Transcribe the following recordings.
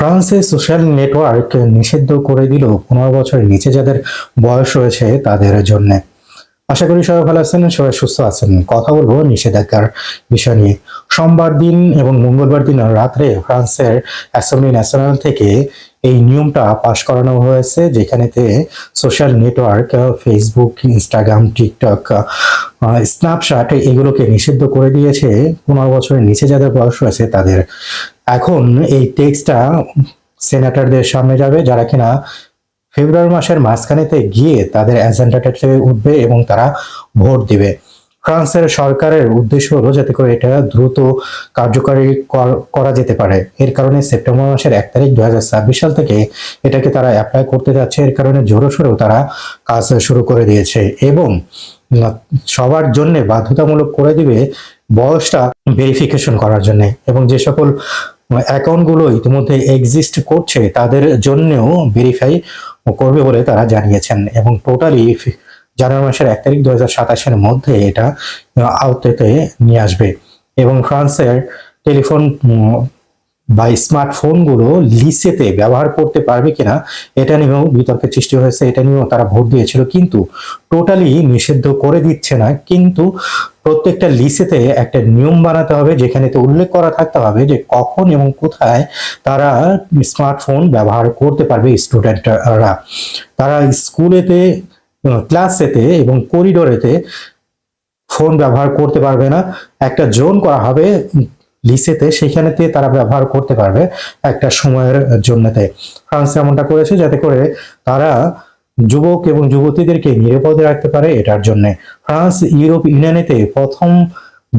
ফ্রান্সে social network নিষিদ্ধ করে দিল পনেরো বছরের নিচে যাদের বয়স রয়েছে তাদের জন্য। আশা করি সবাই ভালো আছেন, সবাই সুস্থ আছেন। কথা বলব নিষেধাজ্ঞার বিষয় নিয়ে। সোমবার দিন এবং মঙ্গলবার দিন রাত্রে ফ্রান্সের অ্যাসেম্বলি ন্যাশনাল থেকে এই নিয়মটা পাশ করানো হয়েছে, যেখানেতে social network, Facebook, Instagram, TikTok Snapchat এগুলোকে নিষিদ্ধ করে দিয়েছে। পনেরো বছরের নিচে যাদের বয়স রয়েছে তাদের। এখন এই টেক্সটটা সেনেটরদের সামনে যাবে, যারা কিনা ফেব্রুয়ারি মাসের মাঝখানেতে গিয়ে তাদের এজেন্ডাটাতে উঠবে এবং তারা ভোট দিবে। ফ্রান্সের সরকারের উদ্দেশ্য হলো যাতে করে এটা দ্রুত কার্যকারী কর- যেতে পারে। এর কারণে সেপ্টেম্বর মাসের এক তারিখ দু হাজার ছাব্বিশ সাল থেকে এটাকে তারা অ্যাপ্লাই করতে যাচ্ছে। এর কারণে জোরো সোরেও তারা কাজ শুরু করে দিয়েছে এবং সবার জন্য বাধ্যতামূলক করে দিবে বয়সটা ভেরিফিকেশন করার জন্য এবং যে সকল অ্যাকাউন্টগুলো ইতিমধ্যে এক্সিস্ট করছে তাদের জন্যও ভেরিফাই করবে বলে তারা জানিয়েছেন এবং টোটালি জানুয়ারি মাসের এক তারিখ দু হাজার সাতাশের মধ্যে এটা আওতাতে নিয়ে আসবে। এবং ফ্রান্সের টেলিফোন বা স্মার্টফোনগুলো লিসেতে ব্যবহার করতে পারবে কিনা, এটা নিয়েও বিতর্কের সৃষ্টি হয়েছে, এটা নিয়েও তারা ভোট দিয়েছিল। কিন্তু টোটালি নিষিদ্ধ করে দিচ্ছে না। কিন্তু প্রত্যেকটা লিসেতে একটা নিয়ম বানাতে হবে, যেখানে তো উল্লেখ করা থাকতে হবে যে কখন এবং কোথায় তারা স্মার্টফোন ব্যবহার করতে পারবে স্টুডেন্টরা। তারা স্কুলেতে, ক্লাসেতে এবং করিডোরেতে ফোন ব্যবহার করতে পারবে না। একটা জোন করা হবে লিসেতে সেখানেতে তারা ব্যবহার করতে পারবে একটা সময়ের জন্যতে। ফ্রান্স এমনটা করেছে যাতে করে তারা যুবক এবং যুবতীদেরকে নিরাপদে রাখতে পারে এটার জন্য। ফ্রান্স, ইউরোপ, ইউনিয়নেতে প্রথম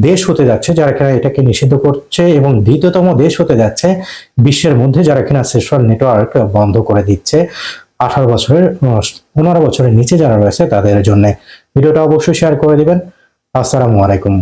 দেশ হতে যাচ্ছে যারা কিনা এটাকে নিষিদ্ধ করছে এবং দ্বিতীয়তম দেশ হতে যাচ্ছে বিশ্বের মধ্যে যারা কিনা সোশ্যাল নেটওয়ার্ক বন্ধ করে দিচ্ছে। আঠারো বছরের, পনেরো বছরের নিচে যারা রয়েছে তাদের জন্য। ভিডিওটা অবশ্যই শেয়ার করে দিবেন। আসসালামু আলাইকুম।